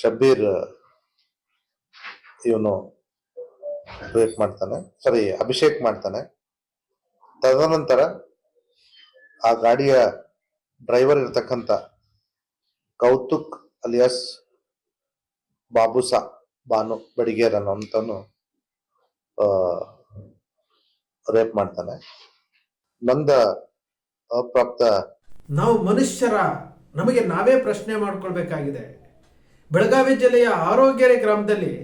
ಶಬ್ಬೀರ್, ಇವನು ರೇಪ್ ಮಾಡ್ತಾನೆ. ಸರಿ ಅಭಿಷೇಕ್ ಮಾಡ್ತಾನೆ. ತದನಂತರ ಆ ಗಾಡಿಯ ಡ್ರೈವರ್ ಇರ್ತಕ್ಕಂಥ ಕೌತುಕ್ ಅಲಿಯಾಸ್ ಬಾಬುಸಾ ಬಾನು ಬಡಿಗೇರ್ ಅನ್ನೋಂತನು ರೇಪ್ ಮಾಡ್ತಾನೆ. ನಂದ ಅಪ್ರಾಪ್ತ ನಾವು ಮನುಷ್ಯರ ನಮಗೆ ನಾವೇ ಪ್ರಶ್ನೆ ಮಾಡ್ಕೊಳ್ಬೇಕಾಗಿದೆ. ಬೆಳಗಾವಿ ಜಿಲ್ಲೆಯ ಆರೋಗ್ಯರೆ ಗ್ರಾಮದಲ್ಲಿ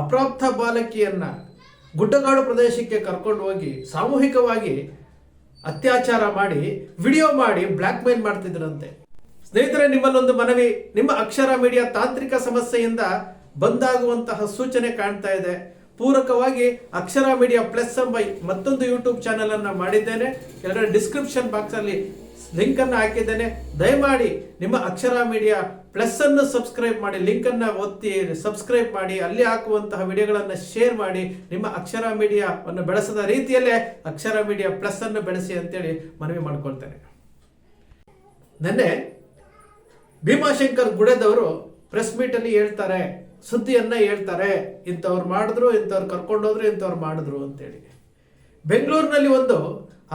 ಅಪ್ರಾಪ್ತ ಬಾಲಕಿಯನ್ನ ಗುಡ್ಡಗಾಡು ಪ್ರದೇಶಕ್ಕೆ ಕರ್ಕೊಂಡು ಹೋಗಿ ಸಾಮೂಹಿಕವಾಗಿ ಅತ್ಯಾಚಾರ ಮಾಡಿ, ವಿಡಿಯೋ ಮಾಡಿ ಬ್ಲ್ಯಾಕ್ ಮೇಲ್ ಮಾಡ್ತಿದ್ರಂತೆ. ಸ್ನೇಹಿತರೆ, ನಿಮ್ಮಲ್ಲೊಂದು ಮನವಿ, ನಿಮ್ಮ ಅಕ್ಷರ ಮೀಡಿಯಾ ತಾಂತ್ರಿಕ ಸಮಸ್ಯೆಯಿಂದ ಬಂದಾಗುವಂತಹ ಸೂಚನೆ ಕಾಣ್ತಾ ಇದೆ. ಪೂರಕವಾಗಿ ಅಕ್ಷರ ಮೀಡಿಯಾ ಪ್ಲಸ್ ಎಂಬ ಮತ್ತೊಂದು ಯೂಟ್ಯೂಬ್ ಚಾನೆಲ್ ಅನ್ನ ಮಾಡಿದ್ದೇನೆ. ಕೆಳಗಡೆ ಡಿಸ್ಕ್ರಿಪ್ಷನ್ ಬಾಕ್ಸ್ ಅಲ್ಲಿ ಲಿಂಕ್ ಅನ್ನು ಹಾಕಿದ್ದೇನೆ. ದಯಮಾಡಿ ನಿಮ್ಮ ಅಕ್ಷರ ಮೀಡಿಯಾ ಪ್ಲಸ್ ಅನ್ನು ಸಬ್ಸ್ಕ್ರೈಬ್ ಮಾಡಿ ಲಿಂಕ್ ಅನ್ನ ಒತ್ತಿ, ಸಬ್ಸ್ಕ್ರೈಬ್ ಮಾಡಿ, ಅಲ್ಲಿ ಹಾಕುವಂತಹ ವಿಡಿಯೋಗಳನ್ನು ಶೇರ್ ಮಾಡಿ, ನಿಮ್ಮ ಅಕ್ಷರ ಮೀಡಿಯಾವನ್ನು ಬೆಳೆಸದ ರೀತಿಯಲ್ಲೇ ಅಕ್ಷರ ಮೀಡಿಯಾ ಪ್ಲಸ್ ಅನ್ನು ಬೆಳೆಸಿ ಅಂತೇಳಿ ಮನವಿ ಮಾಡ್ಕೊಳ್ತೇನೆ. ನೆನ್ನೆ ಭೀಮಾಶಂಕರ್ ಗುಡೆದವರು ಪ್ರೆಸ್ ಮೀಟ್ ಅಲ್ಲಿ ಹೇಳ್ತಾರೆ, ಸುದ್ದಿಯನ್ನ ಹೇಳ್ತಾರೆ, ಇಂಥವ್ರು ಮಾಡಿದ್ರು, ಇಂಥವ್ರು ಕರ್ಕೊಂಡೋದ್ರು, ಇಂಥವ್ರು ಮಾಡಿದ್ರು ಅಂತೇಳಿ. ಬೆಂಗಳೂರಿನಲ್ಲಿ ಒಂದು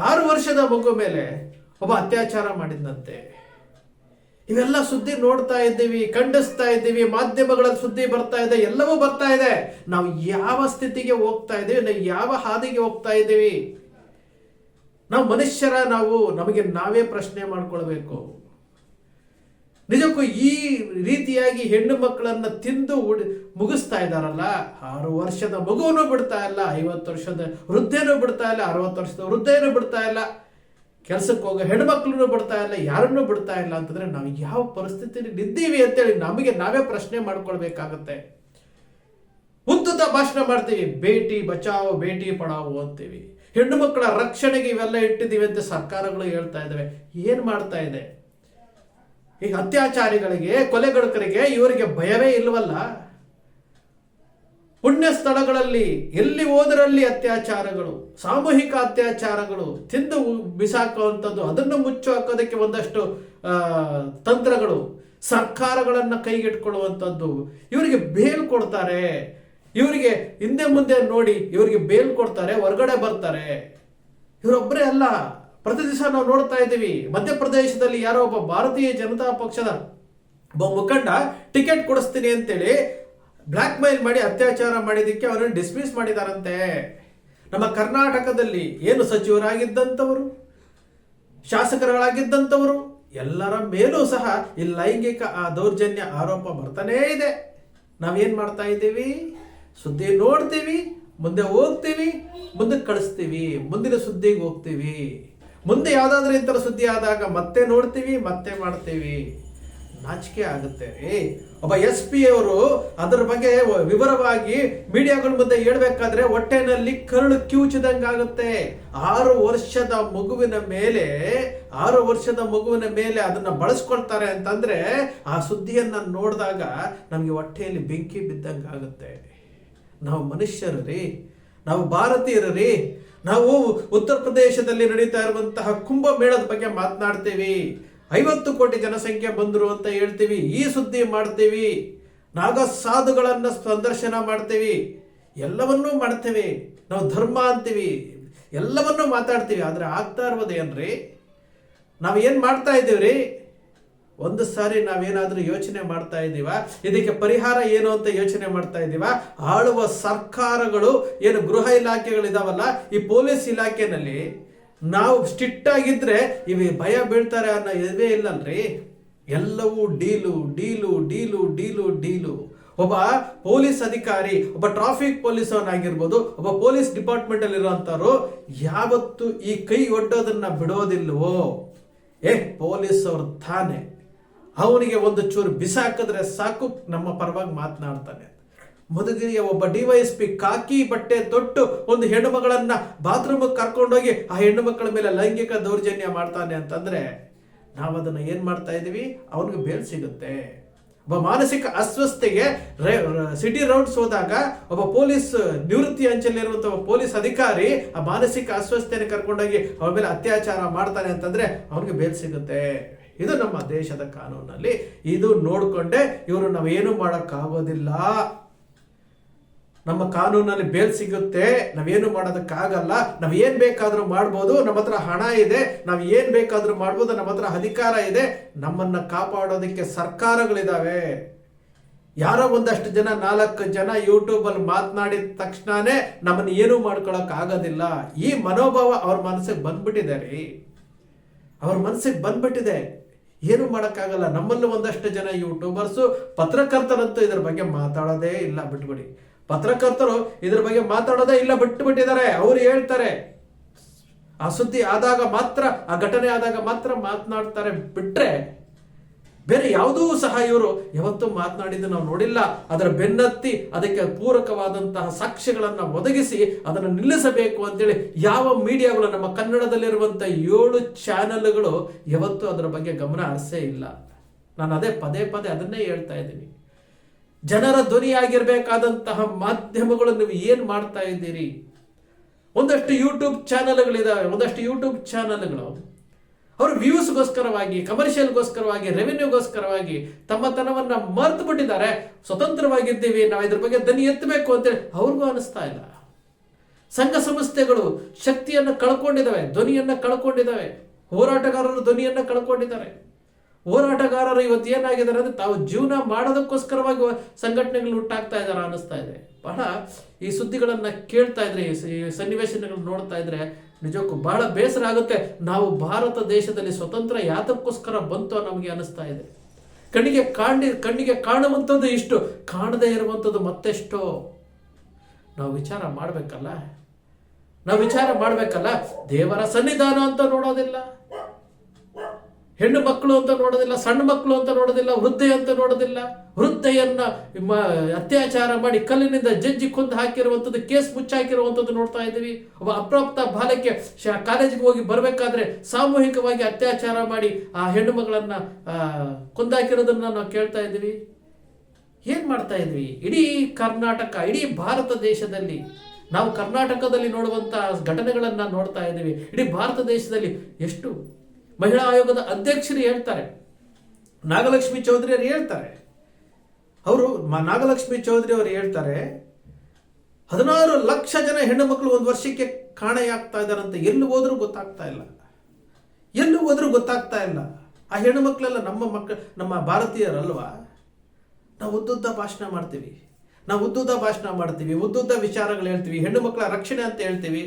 ಆರು ವರ್ಷದ ಮಗು ಮೇಲೆ ಒಬ್ಬ ಅತ್ಯಾಚಾರ ಮಾಡಿದಂತೆ ಇವೆಲ್ಲ ಸುದ್ದಿ ನೋಡ್ತಾ ಇದ್ದೀವಿ, ಖಂಡಿಸ್ತಾ ಇದ್ದೀವಿ, ಮಾಧ್ಯಮಗಳಲ್ಲಿ ಸುದ್ದಿ ಬರ್ತಾ ಇದೆ, ಎಲ್ಲವೂ ಬರ್ತಾ ಇದೆ. ನಾವು ಯಾವ ಸ್ಥಿತಿಗೆ ಹೋಗ್ತಾ ಇದ್ದೀವಿ, ನಾವು ಯಾವ ಹಾದಿಗೆ ಹೋಗ್ತಾ ಇದ್ದೀವಿ? ನಾವು ಮನುಷ್ಯರ, ನಾವು ನಮಗೆ ನಾವೇ ಪ್ರಶ್ನೆ ಮಾಡ್ಕೊಳ್ಬೇಕು. ನಿಜಕ್ಕೂ ಈ ರೀತಿಯಾಗಿ ಹೆಣ್ಣು ಮಕ್ಕಳನ್ನ ತಿಂದು ಉಡ್- ಮುಗಿಸ್ತಾ ಇದ್ದಾರಲ್ಲ, ಆರು ವರ್ಷದ ಮಗುವನ್ನು ಬಿಡ್ತಾ ಇಲ್ಲ, ಐವತ್ತು ವರ್ಷದ ವೃದ್ಧೇನೂ ಬಿಡ್ತಾ ಇಲ್ಲ, ಅರವತ್ತು ವರ್ಷದ ವೃದ್ಧೇನೂ ಬಿಡ್ತಾ ಇಲ್ಲ. ಕೆಲಸಕ್ಕೆ ಹೋಗೋ ಹೆಣ್ಮಕ್ಳನ್ನು ಬಿಡ್ತಾ ಇಲ್ಲ, ಯಾರನ್ನೂ ಬಿಡ್ತಾ ಇಲ್ಲ ಅಂತಂದ್ರೆ ನಾವು ಯಾವ ಪರಿಸ್ಥಿತಿಯಲ್ಲಿ ಇದ್ದೀವಿ ಅಂತೇಳಿ ನಮಗೆ ನಾವೇ ಪ್ರಶ್ನೆ ಮಾಡ್ಕೊಳ್ಬೇಕಾಗತ್ತೆ. ಉದ್ದದ ಭಾಷಣ ಮಾಡ್ತೀವಿ ಭೇಟಿ ಬಚಾವೋ ಭೇಟಿ ಪಡಾವೋ ಅಂತೀವಿ. ಹೆಣ್ಣು ಮಕ್ಕಳ ರಕ್ಷಣೆಗೆ ಇವೆಲ್ಲ ಇಟ್ಟಿದ್ದೀವಿ ಅಂತ ಸರ್ಕಾರಗಳು ಹೇಳ್ತಾ ಇದ್ದಾವೆ. ಏನ್ ಮಾಡ್ತಾ ಇದೆ? ಈಗ ಅತ್ಯಾಚಾರಿಗಳಿಗೆ ಕೊಲೆಗಡುಕರಿಗೆ ಇವರಿಗೆ ಭಯವೇ ಇಲ್ವಲ್ಲ? ಪುಣ್ಯ ಸ್ಥಳಗಳಲ್ಲಿ ಎಲ್ಲಿ ಹೋದರಲ್ಲಿ ಅತ್ಯಾಚಾರಗಳು, ಸಾಮೂಹಿಕ ಅತ್ಯಾಚಾರಗಳು, ತಿಂದು ಬಿಸಾಕುವಂಥದ್ದು, ಅದನ್ನು ಮುಚ್ಚು ಹಾಕೋದಕ್ಕೆ ಒಂದಷ್ಟು ತಂತ್ರಗಳು, ಸರ್ಕಾರಗಳನ್ನು ಕೈಗೆಟ್ಕೊಳ್ಳುವಂಥದ್ದು ಇವರಿಗೆ ಬೇಲ್ ಕೊಡ್ತಾರೆ. ಇವರಿಗೆ ಹಿಂದೆ ಮುಂದೆ ನೋಡಿ ಇವರಿಗೆ ಬೇಲ್ ಕೊಡ್ತಾರೆ, ಹೊರಗಡೆ ಬರ್ತಾರೆ. ಇವರೊಬ್ಬರೇ ಅಲ್ಲ. ಪ್ರತಿ ದಿವಸ ನಾವು ನೋಡ್ತಾ ಇದ್ದೀವಿ, ಮಧ್ಯಪ್ರದೇಶದಲ್ಲಿ ಯಾರೋ ಒಬ್ಬ ಭಾರತೀಯ ಜನತಾ ಪಕ್ಷದ ಒಬ್ಬ ಮುಖಂಡ ಟಿಕೆಟ್ ಕೊಡಿಸ್ತೀನಿ ಅಂತೇಳಿ ಬ್ಲ್ಯಾಕ್ ಮೇಲ್ ಮಾಡಿ ಅತ್ಯಾಚಾರ ಮಾಡಿದ್ದಕ್ಕೆ ಅವರನ್ನು ಡಿಸ್ಮಿಸ್ ಮಾಡಿದಾರಂತೆ. ನಮ್ಮ ಕರ್ನಾಟಕದಲ್ಲಿ ಏನು ಸಚಿವರಾಗಿದ್ದಂಥವರು? ಶಾಸಕರುಗಳಾಗಿದ್ದಂಥವರು? ಎಲ್ಲರ ಮೇಲೂ ಸಹ ಈ ಲೈಂಗಿಕ ಆ ದೌರ್ಜನ್ಯ ಆರೋಪ ಬರ್ತಾನೇ ಇದೆ. ನಾವೇನ್ ಮಾಡ್ತಾ ಇದ್ದೀವಿ? ಸುದ್ದಿ ನೋಡ್ತೀವಿ, ಮುಂದೆ ಹೋಗ್ತೀವಿ ಮುಂದಕ್ಕೆ ಕಳಿಸ್ತೀವಿ, ಮುಂದಿನ ಸುದ್ದಿಗೆ ಹೋಗ್ತೀವಿ. ಮುಂದೆ ಯಾವ್ದಾದ್ರೂ ಇಂಥ ಸುದ್ದಿ ಆದಾಗ ಮತ್ತೆ ನೋಡ್ತೀವಿ, ಮತ್ತೆ ಮಾಡ್ತೀವಿ. ನಾಚಿಕೆ ಆಗುತ್ತೆ. ಒಬ್ಬ ಎಸ್ ಪಿ ಅವರು ಅದರ ಬಗ್ಗೆ ವಿವರವಾಗಿ ಮೀಡಿಯಾಗಳ ಮುಂದೆ ಹೇಳ್ಬೇಕಾದ್ರೆ ಹೊಟ್ಟೆನಲ್ಲಿ ಕರುಳು ಕಿವುಚಿದಂಗಾಗುತ್ತೆ ಆರು ವರ್ಷದ ಮಗುವಿನ ಮೇಲೆ, ಆರು ವರ್ಷದ ಮಗುವಿನ ಮೇಲೆ ಅದನ್ನ ಬಳಸ್ಕೊಳ್ತಾರೆ ಅಂತಂದ್ರೆ ಆ ಸುದ್ದಿಯನ್ನ ನೋಡಿದಾಗ ನಮಗೆ ಹೊಟ್ಟೆಯಲ್ಲಿ ಬೆಂಕಿ ಬಿದ್ದಂಗಾಗುತ್ತೆ ನಾವು ಮನುಷ್ಯರು ರೀ, ನಾವು ಭಾರತೀಯರು ರೀ, ನಾವು ಉತ್ತರ ಪ್ರದೇಶದಲ್ಲಿ ನಡೀತಾ ಇರುವಂತಹ ಕುಂಭಮೇಳದ ಬಗ್ಗೆ ಮಾತನಾಡ್ತೀವಿ. ಐವತ್ತು ಕೋಟಿ ಜನಸಂಖ್ಯೆ ಬಂದರು ಅಂತ ಹೇಳ್ತೀವಿ, ಈ ಸುದ್ದಿ ಮಾಡ್ತೀವಿ ನಾಗ ಸಾಧುಗಳನ್ನ ಸಂದರ್ಶನ ಮಾಡ್ತೀವಿ, ಎಲ್ಲವನ್ನೂ ಮಾಡ್ತೀವಿ, ನಾವು ಧರ್ಮ ಅಂತೀವಿ, ಎಲ್ಲವನ್ನೂ ಮಾತಾಡ್ತೀವಿ. ಆದರೆ ಆಗ್ತಾ ಇರೋದು ಏನ್ರಿ? ನಾವು ಏನು ಮಾಡ್ತಾ ಇದ್ದೀವ್ರಿ? ಒಂದು ಸಾರಿ ನಾವೇನಾದರೂ ಯೋಚನೆ ಮಾಡ್ತಾ ಇದ್ದೀವ? ಇದಕ್ಕೆ ಪರಿಹಾರ ಏನು ಅಂತ ಯೋಚನೆ ಮಾಡ್ತಾ ಇದ್ದೀವ? ಆಳುವ ಸರ್ಕಾರಗಳು ಏನು ಗೃಹ ಇಲಾಖೆಗಳಿದಾವಲ್ಲ, ಈ ಪೊಲೀಸ್ ಇಲಾಖೆನಲ್ಲಿ ನಾವು ಸ್ಟ್ರಿಕ್ಟ್ ಆಗಿದ್ರೆ ಇವಿ ಭಯ ಬೀಳ್ತಾರೆ ಅನ್ನೋ ಇದೇ ಇಲ್ಲಲ್ರಿ? ಎಲ್ಲವೂ deal deal deal deal deal. ಒಬ್ಬ ಪೊಲೀಸ್ ಅಧಿಕಾರಿ, ಒಬ್ಬ ಟ್ರಾಫಿಕ್ ಪೊಲೀಸ್ ಅವನಾಗಿರ್ಬೋದು ಒಬ್ಬ ಪೊಲೀಸ್ ಡಿಪಾರ್ಟ್ಮೆಂಟ್ ಅಲ್ಲಿ ಇರೋಂಥವ್ರು ಯಾವತ್ತು ಈ ಕೈ ಒಡ್ಡೋದನ್ನ ಬಿಡೋದಿಲ್ವೋ? ಏ ಪೊಲೀಸ್ ಅವ್ರ ತಾನೆ. ಅವನಿಗೆ ಒಂದು ಚೂರು ಬಿಸಾಕಿದ್ರೆ ಸಾಕು, ನಮ್ಮ ಪರವಾಗಿ ಮಾತನಾಡ್ತಾನೆ. ಮಧುಗಿರಿಯ ಒಬ್ಬ ಡಿವೈಎಸ್ಪಿ ಕಾಕಿ ಬಟ್ಟೆ ತೊಟ್ಟು ಒಂದು ಹೆಣ್ಣು ಮಗಳನ್ನ ಬಾತ್ರೂಮ್ ಕರ್ಕೊಂಡೋಗಿ ಆ ಹೆಣ್ಣು ಮಕ್ಕಳ ಮೇಲೆ ಲೈಂಗಿಕ ದೌರ್ಜನ್ಯ ಮಾಡ್ತಾನೆ ಅಂತಂದ್ರೆ ನಾವು ಅದನ್ನ ಏನ್ ಮಾಡ್ತಾ ಇದೀವಿ? ಅವನಿಗೆ ಬೇಲ್ ಸಿಗುತ್ತೆ. ಒಬ್ಬ ಮಾನಸಿಕ ಅಸ್ವಸ್ಥತೆಗೆ ಸಿಟಿ ರೌಂಡ್ಸ್ ಹೋದಾಗ ಒಬ್ಬ ಪೊಲೀಸ್ ನಿವೃತ್ತಿ ಅಂಚಲ್ಲಿರುವಂತ ಒಬ್ಬ ಪೊಲೀಸ್ ಅಧಿಕಾರಿ ಆ ಮಾನಸಿಕ ಅಸ್ವಸ್ಥೆಯನ್ನು ಕರ್ಕೊಂಡೋಗಿ ಅವನ ಮೇಲೆ ಅತ್ಯಾಚಾರ ಮಾಡ್ತಾನೆ ಅಂತಂದ್ರೆ ಅವನಿಗೆ ಬೇಲ್ ಸಿಗುತ್ತೆ. ಇದು ನಮ್ಮ ದೇಶದ ಕಾನೂನಲ್ಲಿ. ಇದು ನೋಡಿಕೊಂಡೆ ಇವರು ನಾವೇನು ಮಾಡೋಕ್ಕಾಗೋದಿಲ್ಲ. ನಮ್ಮ ಕಾನೂನಲ್ಲಿ ಬೇಲ್ ಸಿಗುತ್ತೆ, ನಾವೇನು ಮಾಡೋದಕ್ಕಾಗಲ್ಲ ನಾವು ಏನು ಬೇಕಾದರೂ ಮಾಡ್ಬೋದು, ನಮ್ಮ ಹತ್ರ ಹಣ ಇದೆ, ನಾವು ಏನು ಬೇಕಾದರೂ ಮಾಡ್ಬೋದು, ನಮ್ಮ ಹತ್ರ ಅಧಿಕಾರ ಇದೆ, ನಮ್ಮನ್ನ ಕಾಪಾಡೋದಕ್ಕೆ ಸರ್ಕಾರಗಳಿದಾವೆ. ಯಾರೋ ಒಂದಷ್ಟು ಜನ, ನಾಲ್ಕು ಜನ ಯೂಟ್ಯೂಬಲ್ಲಿ ಮಾತನಾಡಿದ ತಕ್ಷಣನೇ ನಮ್ಮನ್ನ ಏನು ಮಾಡ್ಕೊಳಕ್ ಆಗೋದಿಲ್ಲ. ಈ ಮನೋಭಾವ ಅವ್ರ ಮನಸ್ಸಿಗೆ ಬಂದ್ಬಿಟ್ಟಿದೆ ರೀ. ಅವ್ರ ಮನಸ್ಸಿಗೆ ಬಂದ್ಬಿಟ್ಟಿದೆ. ಏನು ಮಾಡೋಕ್ಕಾಗಲ್ಲ ನಮ್ಮಲ್ಲೂ ಒಂದಷ್ಟು ಜನ ಯೂಟ್ಯೂಬರ್ಸು, ಪತ್ರಕರ್ತರಂತೂ ಇದ್ರ ಬಗ್ಗೆ ಮಾತಾಡೋದೇ ಇಲ್ಲ. ಬಿಟ್ಬಿಡಿ. ಪತ್ರಕರ್ತರು ಇದ್ರ ಬಗ್ಗೆ ಮಾತಾಡೋದೇ ಇಲ್ಲ ಬಿಟ್ಟು ಬಿಟ್ಟಿದ್ದಾರೆ ಅವ್ರು ಹೇಳ್ತಾರೆ ಆ ಸುದ್ದಿ ಆದಾಗ ಮಾತ್ರ, ಆ ಘಟನೆ ಆದಾಗ ಮಾತ್ರ ಮಾತನಾಡ್ತಾರೆ ಬಿಟ್ರೆ ಬೇರೆ ಯಾವುದೂ ಸಹ ಇವರು ಯಾವತ್ತೂ ಮಾತನಾಡಿದ್ದು ನಾವು ನೋಡಿಲ್ಲ. ಅದರ ಬೆನ್ನತ್ತಿ ಅದಕ್ಕೆ ಪೂರಕವಾದಂತಹ ಸಾಕ್ಷ್ಯಗಳನ್ನು ಒದಗಿಸಿ ಅದನ್ನು ನಿಲ್ಲಿಸಬೇಕು ಅಂತೇಳಿ ಯಾವ ಮೀಡಿಯಾಗಳು ನಮ್ಮ ಕನ್ನಡದಲ್ಲಿರುವಂಥ ಏಳು ಚಾನೆಲ್ಗಳು ಯಾವತ್ತೂ ಅದರ ಬಗ್ಗೆ ಗಮನ ಹರಿಸೇ ಇಲ್ಲ. ನಾನು ಅದೇ ಪದೇ ಪದೇ ಅದನ್ನೇ ಹೇಳ್ತಾ ಇದ್ದೀನಿ. ಜನರ ಧ್ವನಿಯಾಗಿರಬೇಕಾದಂತಹ ಮಾಧ್ಯಮಗಳು ನೀವು ಏನು ಮಾಡ್ತಾ ಇದ್ದೀರಿ? ಒಂದಷ್ಟು ಯೂಟ್ಯೂಬ್ ಚಾನೆಲ್ಗಳಿದಾವೆ, ಒಂದಷ್ಟು ಯೂಟ್ಯೂಬ್ ಚಾನೆಲ್ಗಳು. ಅವರು ವ್ಯೂಸ್ಗೋಸ್ಕರವಾಗಿ ಕಮರ್ಷಿಯಲ್ಗೋಸ್ಕರವಾಗಿ ರೆವಿನ್ಯೂಗೋಸ್ಕರವಾಗಿ ತಮ್ಮ ತನವನ್ನ ಮರ್ತು ಬಿಟ್ಟಿದ್ದಾರೆ ಸ್ವತಂತ್ರವಾಗಿದ್ದೀವಿ, ನಾವು ಇದ್ರ ಬಗ್ಗೆ ದನಿ ಎತ್ತಬೇಕು ಅಂತೇಳಿ ಅವ್ರಿಗೂ ಅನಿಸ್ತಾ ಇಲ್ಲ. ಸಂಘ ಸಂಸ್ಥೆಗಳು ಶಕ್ತಿಯನ್ನು ಕಳ್ಕೊಂಡಿದ್ದಾವೆ, ಧ್ವನಿಯನ್ನು ಕಳ್ಕೊಂಡಿದ್ದಾವೆ. ಹೋರಾಟಗಾರರು ಧ್ವನಿಯನ್ನು ಕಳ್ಕೊಂಡಿದ್ದಾರೆ. ಹೋರಾಟಗಾರರು ಇವತ್ತು ಏನಾಗಿದ್ದಾರೆ ಅಂದ್ರೆ ತಾವು ಜೀವನ ಮಾಡೋದಕ್ಕೋಸ್ಕರವಾಗಿ ಸಂಘಟನೆಗಳು ಹುಟ್ಟಾಗ್ತಾ ಇದಾರೆ ಅನಿಸ್ತಾ ಇದೆ. ಬಹಳ ಈ ಸುದ್ದಿಗಳನ್ನ ಕೇಳ್ತಾ ಇದ್ರೆ, ಈ ಸ- ನೋಡ್ತಾ ಇದ್ರೆ ನಿಜಕ್ಕೂ ಬಹಳ ಬೇಸರ ಆಗುತ್ತೆ. ನಾವು ಭಾರತ ದೇಶದಲ್ಲಿ ಸ್ವತಂತ್ರ ಯಾತಕ್ಕೋಸ್ಕರ ಬಂತು ನಮಗೆ ಅನಿಸ್ತಾ ಇದೆ. ಕಣ್ಣಿಗೆ ಕಾಣಿ, ಕಣ್ಣಿಗೆ ಕಾಣುವಂಥದ್ದು ಇಷ್ಟು, ಕಾಣದೇ ಇರುವಂಥದ್ದು ಮತ್ತೆಷ್ಟೋ. ನಾವು ವಿಚಾರ ಮಾಡಬೇಕಲ್ಲ? ನಾವು ವಿಚಾರ ಮಾಡಬೇಕಲ್ಲ? ದೇವರ ಸನ್ನಿಧಾನ ಅಂತ ನೋಡೋದಿಲ್ಲ. ಹೆಣ್ಣು ಮಕ್ಕಳು ಅಂತ ನೋಡೋದಿಲ್ಲ, ಸಣ್ಣ ಮಕ್ಕಳು ಅಂತ ನೋಡೋದಿಲ್ಲ, ವೃದ್ಧೆ ಅಂತ ನೋಡೋದಿಲ್ಲ. ವೃದ್ಧೆಯನ್ನ ಅತ್ಯಾಚಾರ ಮಾಡಿ ಕಲ್ಲಿನಿಂದ ಜಜ್ಜಿ ಕೊಂದು ಹಾಕಿರುವಂಥದ್ದು, ಕೇಸ್ ಮುಚ್ಚಾಕಿರುವಂಥದ್ದು ನೋಡ್ತಾ ಇದ್ದೀವಿ. ಒಬ್ಬ ಅಪ್ರಾಪ್ತ ಬಾಲಕ್ಕೆ ಕಾಲೇಜಿಗೆ ಹೋಗಿ ಬರಬೇಕಾದ್ರೆ ಸಾಮೂಹಿಕವಾಗಿ ಅತ್ಯಾಚಾರ ಮಾಡಿ ಆ ಹೆಣ್ಣು ಮಗಳನ್ನ ಕೊಂದಾಕಿರೋದನ್ನ ನಾವು ಕೇಳ್ತಾ ಇದ್ದೀವಿ. ಏನ್ ಮಾಡ್ತಾ ಇದ್ವಿ ಇಡೀ ಕರ್ನಾಟಕ, ಇಡೀ ಭಾರತ ದೇಶದಲ್ಲಿ, ನಾವು ಕರ್ನಾಟಕದಲ್ಲಿ ನೋಡುವಂತ ಘಟನೆಗಳನ್ನ ನೋಡ್ತಾ ಇದ್ದೀವಿ. ಇಡೀ ಭಾರತ ದೇಶದಲ್ಲಿ ಎಷ್ಟು ಮಹಿಳಾ ಆಯೋಗದ ಅಧ್ಯಕ್ಷರು ಹೇಳ್ತಾರೆ. ನಾಗಲಕ್ಷ್ಮಿ ಚೌಧರಿ ಅವರು ಹೇಳ್ತಾರೆ. ಅವರು ನಾಗಲಕ್ಷ್ಮಿ ಚೌಧರಿ ಅವರು ಹೇಳ್ತಾರೆ, ಹದಿನಾರು ಲಕ್ಷ ಜನ ಹೆಣ್ಣು ಮಕ್ಕಳು ಒಂದು ವರ್ಷಕ್ಕೆ ಕಾಣೆಯಾಗ್ತಾ ಅಂತ ಎಲ್ಲಿ ಹೋದ್ರೂ ಗೊತ್ತಾಗ್ತಾ ಇಲ್ಲ. ಎಲ್ಲಿ ಹೋದ್ರೂ ಗೊತ್ತಾಗ್ತಾ ಇಲ್ಲ. ಆ ಹೆಣ್ಣು ಮಕ್ಕಳೆಲ್ಲ ನಮ್ಮ ಮಕ್ಕಳು ನಮ್ಮ ಭಾರತೀಯರಲ್ವಾ? ನಾವು ಉದ್ದುದ್ದ ಭಾಷಣ ಮಾಡ್ತೀವಿ. ನಾವು ಉದ್ದುದ್ದ ಭಾಷಣ ಮಾಡ್ತೀವಿ. ಉದ್ದುದ್ದ ವಿಚಾರಗಳು ಹೇಳ್ತೀವಿ. ಹೆಣ್ಣು ಮಕ್ಕಳ ರಕ್ಷಣೆ ಅಂತ ಹೇಳ್ತೀವಿ.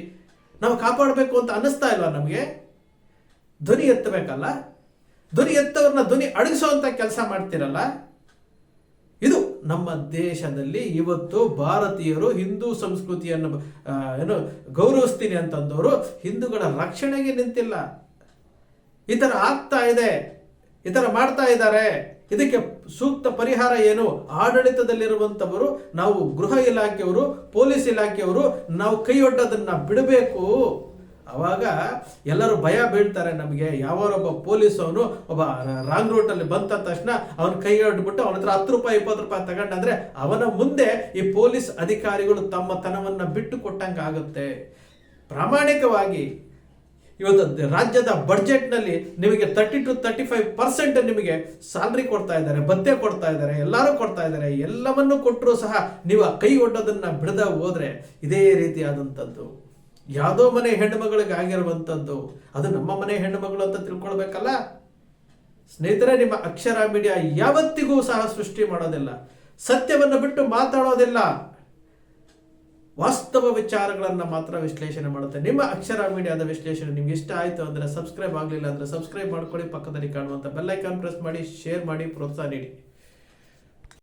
ನಾವು ಕಾಪಾಡಬೇಕು ಅಂತ ಅನ್ನಿಸ್ತಾ ಇಲ್ವಾ ನಮಗೆ? ಧ್ವನಿ ಎತ್ತಬೇಕಲ್ಲ? ಧ್ವನಿ ಎತ್ತವ್ರನ್ನ ಧ್ವನಿ ಅಡಗಿಸುವಂತ ಕೆಲಸ ಮಾಡ್ತಿರಲ್ಲ? ಇದು ನಮ್ಮ ದೇಶದಲ್ಲಿ ಇವತ್ತು ಭಾರತೀಯರು ಹಿಂದೂ ಸಂಸ್ಕೃತಿಯನ್ನು ಏನು ಗೌರವಿಸ್ತೀನಿ ಅಂತಂದವರು ಹಿಂದೂಗಳ ರಕ್ಷಣೆಗೆ ನಿಂತಿಲ್ಲ. ಈ ತರ ಆಗ್ತಾ ಇದೆ. ಈ ಥರ ಮಾಡ್ತಾ ಇದ್ದಾರೆ. ಇದಕ್ಕೆ ಸೂಕ್ತ ಪರಿಹಾರ ಏನು? ಆಡಳಿತದಲ್ಲಿರುವಂತವರು, ನಾವು ಗೃಹ ಇಲಾಖೆಯವರು, ಪೊಲೀಸ್ ಇಲಾಖೆಯವರು, ನಾವು ಕೈಯೊಡ್ಡೋದನ್ನು ಬಿಡಬೇಕು. ಅವಾಗ ಎಲ್ಲರೂ ಭಯ ಬೀಳ್ತಾರೆ ನಮಗೆ. ಯಾವೊಬ್ಬ ಪೊಲೀಸ್ ಅವನು ಒಬ್ಬ ರಾಂಗ್ ರೂಟ್ ಅಲ್ಲಿ ಬಂದ ತಕ್ಷಣ ಅವನ ಕೈ ಹಿಡ್ಬಿಟ್ಟು ಅವನ ಹತ್ರ ಹತ್ತು ರೂಪಾಯಿ, ಇಪ್ಪತ್ತು ರೂಪಾಯಿ ತಗೊಂಡಂದ್ರೆ ಅವನ ಮುಂದೆ ಈ ಪೊಲೀಸ್ ಅಧಿಕಾರಿಗಳು ತಮ್ಮ ತನವನ್ನ ಬಿಟ್ಟು ಕೊಟ್ಟಂಗೆ ಆಗುತ್ತೆ. ಪ್ರಾಮಾಣಿಕವಾಗಿ ಇವತ್ತು ರಾಜ್ಯದ ಬಡ್ಜೆಟ್ನಲ್ಲಿ ನಿಮಗೆ thirty two thirty five percent ನಿಮಗೆ ಸ್ಯಾಲ್ರಿ ಕೊಡ್ತಾ ಇದ್ದಾರೆ ಭತ್ತೆ ಕೊಡ್ತಾ ಇದ್ದಾರೆ ಎಲ್ಲರೂ ಕೊಡ್ತಾ ಇದ್ದಾರೆ. ಎಲ್ಲವನ್ನೂ ಕೊಟ್ಟರೂ ಸಹ ನೀವು ಕೈ ಒಡ್ಡೋದನ್ನ ಬಿಡದ ಹೋದ್ರೆ ಇದೇ ರೀತಿಯಾದಂಥದ್ದು ಯಾವುದೋ ಮನೆ ಹೆಣ್ಣು ಮಗಳಿಗಾಗಿರುವಂಥದ್ದು ಅದು ನಮ್ಮ ಮನೆ ಹೆಣ್ಣು ಮಗಳು ಅಂತ ತಿಳ್ಕೊಳ್ಬೇಕಲ್ಲ? ಸ್ನೇಹಿತರೆ, ನಿಮ್ಮ ಅಕ್ಷರ ಮೀಡಿಯಾ ಯಾವತ್ತಿಗೂ ಸಹ ಸೃಷ್ಟಿ ಮಾಡೋದಿಲ್ಲ. ಸತ್ಯವನ್ನು ಬಿಟ್ಟು ಮಾತಾಡೋದಿಲ್ಲ. ವಾಸ್ತವ ವಿಚಾರಗಳನ್ನು ಮಾತ್ರ ವಿಶ್ಲೇಷಣೆ ಮಾಡುತ್ತೆ. ನಿಮ್ಮ ಅಕ್ಷರ ಮೀಡಿಯಾದ ವಿಶ್ಲೇಷಣೆ ನಿಮ್ಗೆ ಇಷ್ಟ ಆಯ್ತು ಅಂದ್ರೆ ಸಬ್ಸ್ಕ್ರೈಬ್ ಆಗಲಿಲ್ಲ ಅಂದ್ರೆ ಸಬ್ಸ್ಕ್ರೈಬ್ ಮಾಡ್ಕೊಳ್ಳಿ. ಪಕ್ಕದಲ್ಲಿ ಕಾಣುವಂತ ಬೆಲ್ಲೈಕಾನ್ ಪ್ರೆಸ್ ಮಾಡಿ, ಶೇರ್ ಮಾಡಿ, ಪ್ರೋತ್ಸಾಹ ನೀಡಿ.